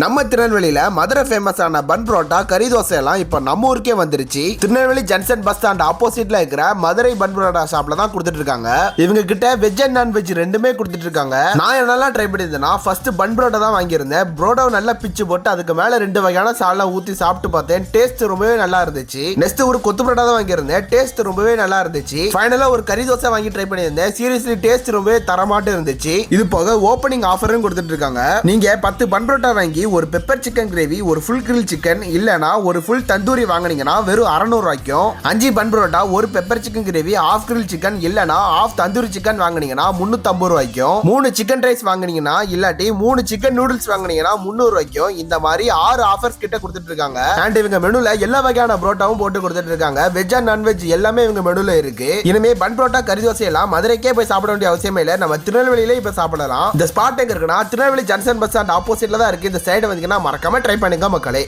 நம்ம திருநெல்வேலியில மதுரை ஃபேமஸான பன் புரோட்டா கறி தோசை எல்லாம் இப்போ நம்ம ஊருக்கே வந்துருச்சு. திருநெல்வேலி ஜங்ஷன் பஸ் ஸ்டாண்ட் ஆப்போசிட்ல இருக்கிற மதுரை பன் புரோட்டா ஷாப்ல தான் கொடுத்துட்டு இருக்காங்க இவங்க கிட்ட வெஜ் அண்ட் நான்வெஜ் ரெண்டுமே கொடுத்துட்டு இருக்காங்க நான் என்னெல்லாம் ட்ரை பண்ணியிருந்தேன்னா ஃபர்ஸ்ட் பன் புரோட்டா தான் வாங்கியிருந்தேன். புரோட்டாவை நல்லா பிச்சு போட்டு அதுக்கு மேல ரெண்டு வகையான சாலை ஊத்தி சாப்பிட்டு பார்த்தேன். டேஸ்ட் ரொம்பவே நல்லா இருந்துச்சு. நெக்ஸ்ட் ஒரு கொத்து புரோட்டா தான் வாங்கியிருந்தேன். டேஸ்ட் ரொம்பவே நல்லா இருந்துச்சு. ஃபைனலா ஒரு கறி தோசை வாங்கி ட்ரை பண்ணியிருந்தேன். சீரியஸ்லி டேஸ்ட் ரொம்பவே தரமாட்டு இருந்துச்சு. இது போக ஓப்பனிங் ஆஃபரும் கொடுத்துட்டு இருக்காங்க நீங்க பத்து பன் புரோட்டா வாங்கி ஒரு பெப்பர் சிக்கன் கிரேவி ஒரு ஃபுல் கிரில் சிக்கன் இல்லைனா ஒரு ஃபுல் தந்தூரி வாங்குனீங்கன்னா வெறும் அறநூறுவாய்க்கும் அஞ்சு பன் புரோட்டா ஒரு pepper chicken gravy half grill chicken இல்லைனா ஆஃப் தந்தூரி சிக்கன் வாங்குனீங்கன்னா முந்நூற்றம்பது ரூபாய்க்கும். மூணு சிக்கன் ரைஸ் வாங்குனீங்கன்னா இல்லாட்டி மூணு சிக்கன் நூடுல்ஸ் வாங்குனீங்கன்னா முந்நூறு ரூபாய்க்கும். இந்த மாதிரி ஆறு ஆஃபர்ஸ் கிட்ட கொடுத்துட்டு இருக்காங்க. அண்ட் இவங்க மெனுல எல்லா வகையான புரோட்டாவும் போட்டு கொடுத்துட்டு இருக்காங்க. வெஜ் அண்ட் நான்வெஜ் எல்லாமே இவங்க மெனுல இருக்கு. இனிமே பன் புரோட்டா கறி தோசை எல்லாம் மதுரைக்கே போய் சாப்பிட வேண்டிய அவசியமே இல்லை. நம்ம திருநெல்வேலியிலே இப்ப சாப்பிடலாம். இந்த ஸ்பாட் எங்க இருக்குன்னா திருநெல்வேலி ஜங்ஷன் பஸ் ஸ்டாண்ட் ஆப்போசிட்ல தான் இருக்கு. இந்த சைடு வந்தீங்கன்னா மறக்காம ட்ரை பண்ணுங்க மக்களே.